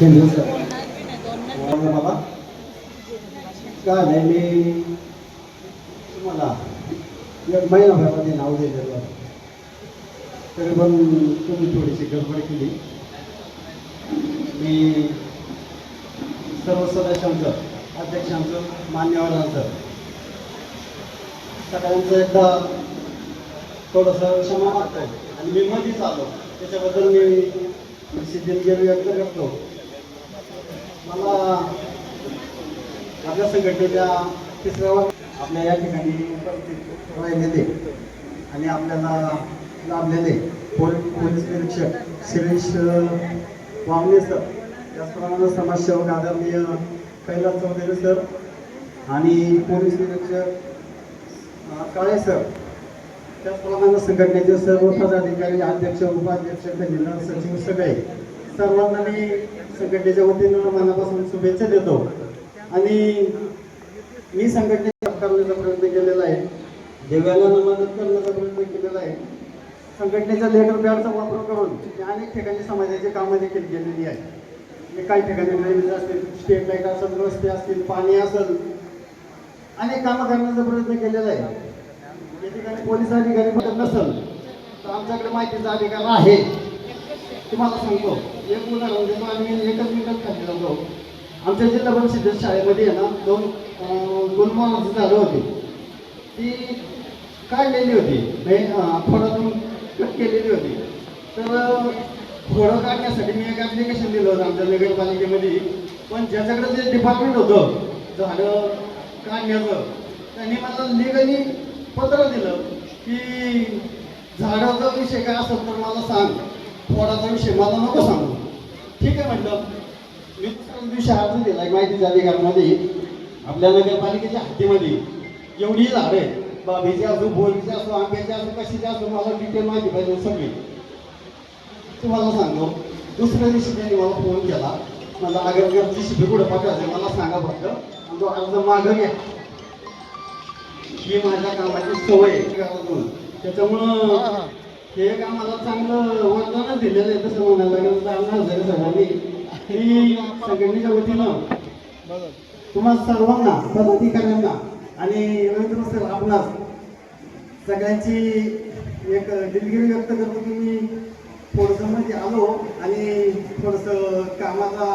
केंद्र मला काय नाही मी तुम्हाला एक महिनाभरामध्ये नाव दिलेलं तरी पण तुम्ही थोडीशी गडबड केली मी सर्व सदस्यांचं अध्यक्षांचं मान्यवरांचं सगळ्यांचं एकदा थोडंसं क्षमा मागतोय आणि मी मध्येच आलो त्याच्याबद्दल मी थोडीशी दिलगिरी व्यक्त करतो मला आपल्या संघटनेच्या तिसऱ्या आपल्या या ठिकाणी उपस्थित राहिलेले आणि आपल्याला लाभलेले पोलीस पोलीस निरीक्षक शिरीष वामने सर. त्याचप्रमाणे समाजसेवक आदरणीय कैलास चौधरी सर आणि पोलीस निरीक्षक काळे सर. त्याचप्रमाणे संघटनेचे सर्व पदाधिकारी अध्यक्ष उपाध्यक्ष खजिनदार सचिव सगळे सर्वांना मी संघटनेच्या वतीनं मनापासून शुभेच्छा देतो. आणि मी संघटनेचा करण्याचा प्रयत्न केलेला आहे. देवाला मदत करण्याचा प्रयत्न केलेला आहे. संघटनेच्या लेटर पॅडचा वापर करून मी अनेक ठिकाणी समाजाची कामं देखील केलेली आहे मी काही ठिकाणी ड्रेनेज असतील स्टेट लाइट असेल रस्ते असतील पाणी असेल अनेक कामं करण्याचा प्रयत्न केलेला आहे. या ठिकाणी पोलीस अधिकारी मदत नसेल तर आमच्याकडे माहितीचा अधिकार आहे. तुम्हाला सांगतो एक उदाहरण देतो आम्ही एकच मिनिट आमच्या जिल्हा परिषद शाळेमध्ये आहे ना दोन गुलमानाचं झालं झाडं होती. ती काढलेली होती? म्हणजे, अं, कट केलेली होती. तर अं, काढण्यासाठी मी एक ॲप्लिकेशन दिलं होतं आमच्या नगरपालिकेमध्ये. पण ज्याच्याकडे जे डिपार्टमेंट होतं झाडं काढण्याचं त्यांनी मला लिगली पत्र दिलं की झाडाचा विषय काय असेल तर मला सांग. फोडाचा विषय मला नको सांगू. ठीक आहे म्हटलं. मी दिवशी अर्ज दिला माहितीच्या अधिकारामध्ये आपल्या नगरपालिकेच्या हद्दीमध्ये एवढी झाडं आहेत. बाबीची असो बोरीची असो आंब्याची असो कशीची असो मला डिटेल माहिती पाहिजे सगळी. तुम्हाला सांगतो दुसऱ्या दिवशी त्यांनी मला फोन केला. मला अगरगरची शिबी कुठं पाठवायचं? मला सांगा फक्त. आणि तो अर्ज मागं घ्या. ही माझ्या कामाची सवय आहे. त्याच्यामुळं हे काम मला चांगलं वरदानच दिलेलं आहे तसं म्हणायला लागेल. अन्ना हजारे सगळ्यांनी. की संघटनेच्या वतीनं तुम्हा सर्वांना पदाधिकाऱ्यांना आणि रवींद्र सर आपणास सगळ्यांची एक दिलगिरी व्यक्त करतो की मी थोडंसं म्हणजे आलो आणि थोडंसं कामाचा